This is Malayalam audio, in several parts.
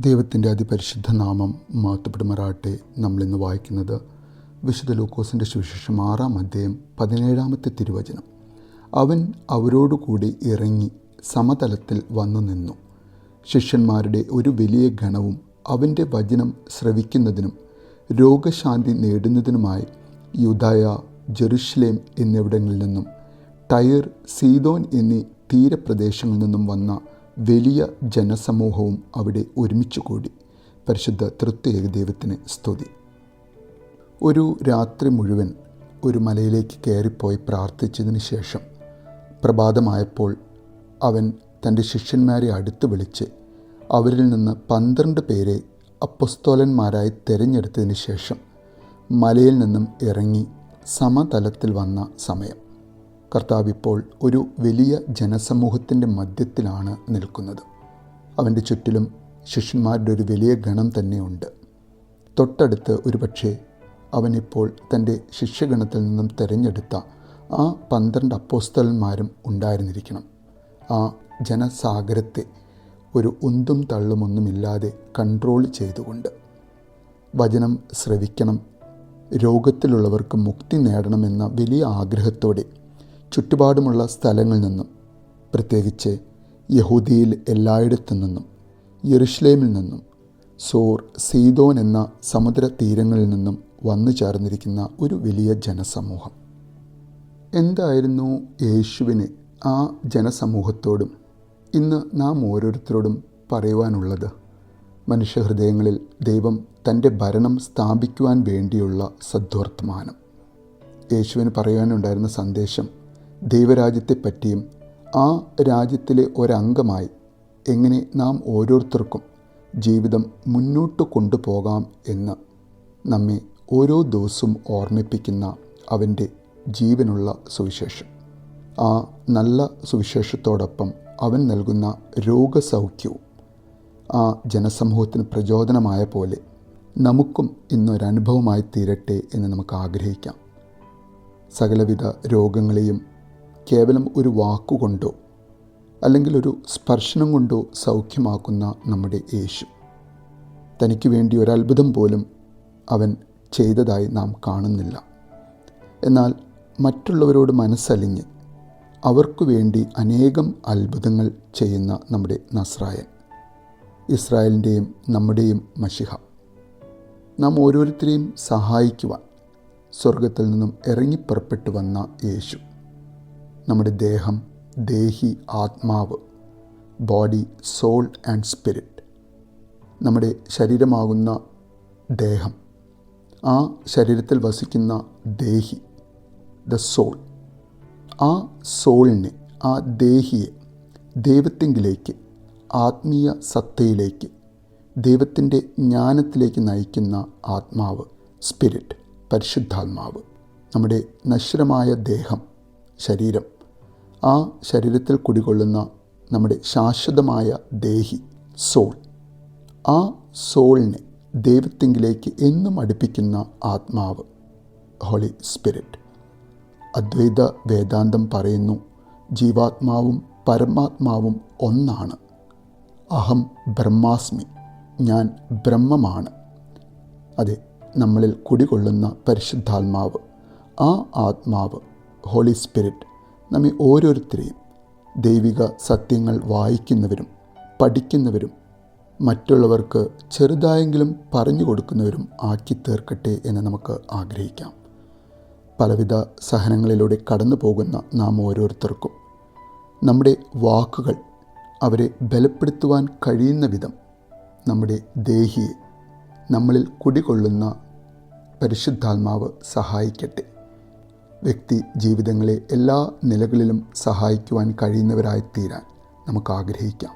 ദൈവത്തിന്റെ അതിപരിശുദ്ധ നാമം മാത്തുപ്പെടുമാറാട്ടെ നമ്മളിന്ന് വായിക്കുന്നത് വിശുദ്ധ ലൂക്കോസിന്റെ സുവിശേഷം ആറാം അധ്യായം പതിനേഴാമത്തെ തിരുവചനം. അവൻ അവരോടുകൂടി ഇറങ്ങി സമതലത്തിൽ വന്നു നിന്നു. ശിഷ്യന്മാരുടെ ഒരു വലിയ ഗണവും അവന്റെ വചനം ശ്രവിക്കുന്നതിനും രോഗശാന്തി നേടുന്നതിനുമായി യുദായ ജെറുഷലേം എന്നിവിടങ്ങളിൽ നിന്നും ടയർ സീതോൻ എന്നീ തീരപ്രദേശങ്ങളിൽ നിന്നും വന്ന വലിയ ജനസമൂഹവും അവിടെ ഒരുമിച്ച് കൂടി. പരിശുദ്ധ തൃത്യേക ദൈവത്തിന് സ്തുതി. ഒരു രാത്രി മുഴുവൻ ഒരു മലയിലേക്ക് കയറിപ്പോയി പ്രാർത്ഥിച്ചതിന് ശേഷം പ്രഭാതമായപ്പോൾ അവൻ തന്റെ ശിഷ്യന്മാരെ അടുത്ത് വിളിച്ച് അവരിൽ നിന്ന് പന്ത്രണ്ട് പേരെ അപ്പസ്തോലന്മാരായി തിരഞ്ഞെടുത്തതിന് ശേഷം മലയിൽ നിന്നും ഇറങ്ങി സമതലത്തിൽ വന്ന സമയം. കർത്താവ് ഇപ്പോൾ ഒരു വലിയ ജനസമൂഹത്തിന്റെ മധ്യത്തിലാണ് നിൽക്കുന്നത്. അവന്റെ ചുറ്റിലും ശിഷ്യന്മാരുടെ ഒരു വലിയ ഗണം തന്നെയുണ്ട്. തൊട്ടടുത്ത് ഒരുപക്ഷെ അവനിപ്പോൾ തന്റെ ശിഷ്യഗണത്തിൽ നിന്നും തിരഞ്ഞെടുത്ത ആ പന്ത്രണ്ട് അപ്പോസ്തലന്മാരും ഉണ്ടായിരുന്നിരിക്കണം. ആ ജനസാഗരത്തെ ഒരു ഉന്തും തള്ളുമൊന്നുമില്ലാതെ കൺട്രോൾ ചെയ്തുകൊണ്ട്. വചനം ശ്രവിക്കണം. രോഗത്തിലുള്ളവർക്ക് മുക്തി നേടണമെന്ന വലിയ ആഗ്രഹത്തോടെ ചുറ്റുപാടുമുള്ള സ്ഥലങ്ങളിൽ നിന്നും പ്രത്യേകിച്ച് യഹൂദിയിൽ എല്ലായിടത്തു നിന്നും യെറുഷ്ലേമിൽ നിന്നും സോർ സീതോൻ എന്ന സമുദ്ര തീരങ്ങളിൽ നിന്നും വന്നു ചേർന്നിരിക്കുന്ന ഒരു വലിയ ജനസമൂഹം. എന്തായിരുന്നു യേശുവിന് ആ ജനസമൂഹത്തോടും ഇന്ന് നാം ഓരോരുത്തരോടും പറയുവാനുള്ളത്? മനുഷ്യഹൃദയങ്ങളിൽ ദൈവം തന്റെ ഭരണം സ്ഥാപിക്കുവാൻ വേണ്ടിയുള്ള സദ്വർത്തമാനം. യേശുവിന് പറയുവാനുണ്ടായിരുന്ന സന്ദേശം ദൈവരാജ്യത്തെപ്പറ്റിയും ആ രാജ്യത്തിലെ ഒരംഗമായി എങ്ങനെ നാം ഓരോരുത്തർക്കും ജീവിതം മുന്നോട്ട് കൊണ്ടുപോകാം എന്ന് നമ്മെ ഓരോ ദിവസവും ഓർമ്മിപ്പിക്കുന്ന അവന്റെ ജീവനുള്ള സുവിശേഷം. ആ നല്ല സുവിശേഷത്തോടൊപ്പം അവൻ നൽകുന്ന രോഗസൗഖ്യവും ആ ജനസമൂഹത്തിന് പ്രചോദനമായ പോലെ നമുക്കും ഇന്നൊരനുഭവമായി തീരട്ടെ എന്ന് നമുക്ക് ആഗ്രഹിക്കാം. സകലവിധ രോഗങ്ങളെയും കേവലം ഒരു വാക്കുകൊണ്ടോ അല്ലെങ്കിൽ ഒരു സ്പർശനം കൊണ്ടോ സൗഖ്യമാക്കുന്ന നമ്മുടെ യേശു. തനിക്ക് വേണ്ടി ഒരത്ഭുതം പോലും അവൻ ചെയ്തതായി നാം കാണുന്നില്ല. എന്നാൽ മറ്റുള്ളവരോട് മനസ്സലിഞ്ഞ് അവർക്കു വേണ്ടി അനേകം അത്ഭുതങ്ങൾ ചെയ്യുന്ന നമ്മുടെ നസ്രായൻ ഇസ്രായേലിന്റെയും നമ്മുടെയും മഷിഹ. നാം ഓരോരുത്തരെയും സഹായിക്കുവാൻ സ്വർഗത്തിൽ നിന്നും ഇറങ്ങിപ്പുറപ്പെട്ടു വന്ന യേശു. നമ്മുടെ ദേഹം ദേഹി ആത്മാവ് ബോഡി സോൾ ആൻഡ് സ്പിരിറ്റ് നമ്മുടെ ശരീരമാകുന്ന ദേഹം ആ ശരീരത്തിൽ വസിക്കുന്ന ദേഹി ദ സോൾ. ആ സോളിനെ ആ ദേഹിയെ ദൈവത്തെങ്കിലേക്ക് ആത്മീയ സത്തയിലേക്ക് ദൈവത്തിന്റെ ജ്ഞാനത്തിലേക്ക് നയിക്കുന്ന ആത്മാവ് സ്പിരിറ്റ് പരിശുദ്ധാത്മാവ് നമ്മുടെ നശ്വരമായ ദേഹം ശരീരം. ആ ശരീരത്തിൽ കുടികൊള്ളുന്ന നമ്മുടെ ശാശ്വതമായ ദേഹി സോൾ. ആ സോളിനെ ദൈവത്തെങ്കിലേക്ക് എന്നും അടുപ്പിക്കുന്ന ആത്മാവ് ഹോളി സ്പിരിറ്റ്. അദ്വൈത വേദാന്തം പറയുന്നു ജീവാത്മാവും പരമാത്മാവും ഒന്നാണ്. അഹം ബ്രഹ്മാസ്മി ഞാൻ ബ്രഹ്മമാണ്. അതെ നമ്മളിൽ കുടികൊള്ളുന്ന പരിശുദ്ധാത്മാവ് ആ ആത്മാവ് ഹോളി സ്പിരിറ്റ് നമ്മെ ഓരോരുത്തരെയും ദൈവിക സത്യങ്ങൾ വായിക്കുന്നവരും പഠിക്കുന്നവരും മറ്റുള്ളവർക്ക് ചെറുതായെങ്കിലും പറഞ്ഞു കൊടുക്കുന്നവരും ആക്കി തീർക്കട്ടെ എന്ന് നമുക്ക് ആഗ്രഹിക്കാം. പലവിധ സഹനങ്ങളിലൂടെ കടന്നു പോകുന്ന നാം ഓരോരുത്തർക്കും നമ്മുടെ വാക്കുകൾ അവരെ ബലപ്പെടുത്തുവാൻ കഴിയുന്ന വിധം നമ്മുടെ ദേഹിയെ നമ്മളിൽ കുടികൊള്ളുന്ന പരിശുദ്ധാത്മാവ് സഹായിക്കട്ടെ. വ്യക്തി ജീവിതങ്ങളെ എല്ലാ നിലകളിലും സഹായിക്കുവാൻ കഴിയുന്നവരായി തീരാൻ നമുക്ക് ആഗ്രഹിക്കാം.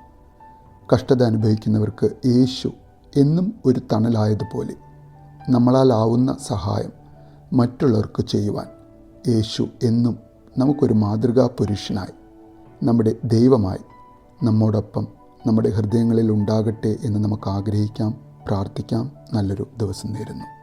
കഷ്ടത അനുഭവിക്കുന്നവർക്ക് യേശു എന്നും ഒരു തണലായതുപോലെ നമ്മളാലാവുന്ന സഹായം മറ്റുള്ളവർക്ക് ചെയ്യുവാൻ യേശു എന്നും നമുക്കൊരു മാതൃകാ പുരുഷനായി നമ്മുടെ ദൈവമായി നമ്മോടൊപ്പം നമ്മുടെ ഹൃദയങ്ങളിൽ ഉണ്ടാകട്ടെ എന്ന് നമുക്ക് ആഗ്രഹിക്കാം പ്രാർത്ഥിക്കാം. നല്ലൊരു ദിവസം നേരുന്നു.